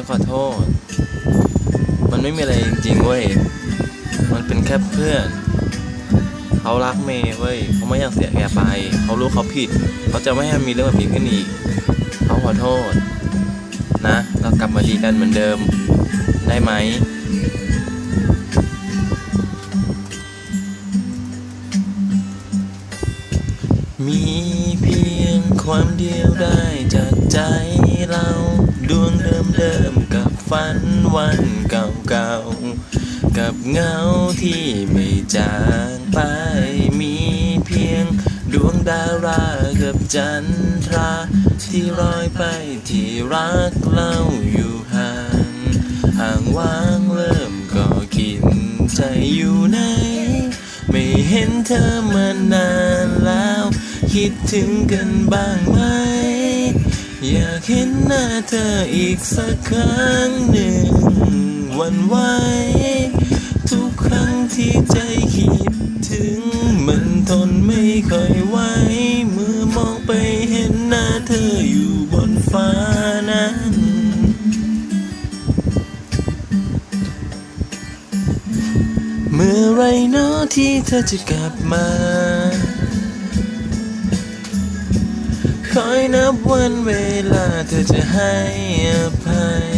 ฉันขอโทษ มันไม่มีอะไรจริงๆเว้ย มันเป็นแค่เพื่อน เขารักเมย์เว้ย เขาไม่อยากเสียแกไป เขารู้เขาผิด เขาจะไม่ให้มีเรื่องแบบนี้ขึ้นอีก เขาขอโทษ นะ เรากลับมาดีกันเหมือนเดิม ได้ไหมมีเพียงความเดียวได้จากใจเรา ดวงเดิมๆกับฝันวันเก่าๆกับเงาที่ไม่จางไปมีเพียง ดวงดารากับจันทรา ที่ลอยไปที่รักเราอยู่ห่างห่างว่างเริ่มก็กินใจอยู่ไหนไม่เห็นเธอมานานแล้ว คิดถึงกันบ้างไหม อยากเห็นหน้าเธออีกสักครั้งหนึ่ง วันไหวทุกครั้งที่ใจคิดถึง มันทนไม่ค่อยไหวเมื่อมองไปเห็นหน้าเธออยู่บนฟ้านั้น เมื่อไรเนาะที่เธอจะกลับมา คอยนับวันเวลาเธอจะให้อภัย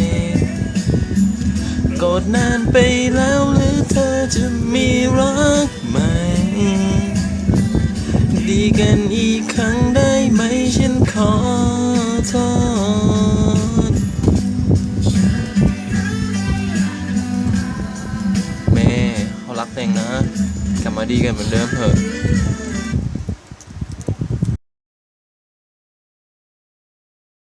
กดนานไปแล้วหรือเธอจะมีรักใหม่ดีกันอีกครั้งได้ไหมฉันขอโทษแม่เขารักเองนะ กลับมาดีกันเหมือนเดิมเถอะ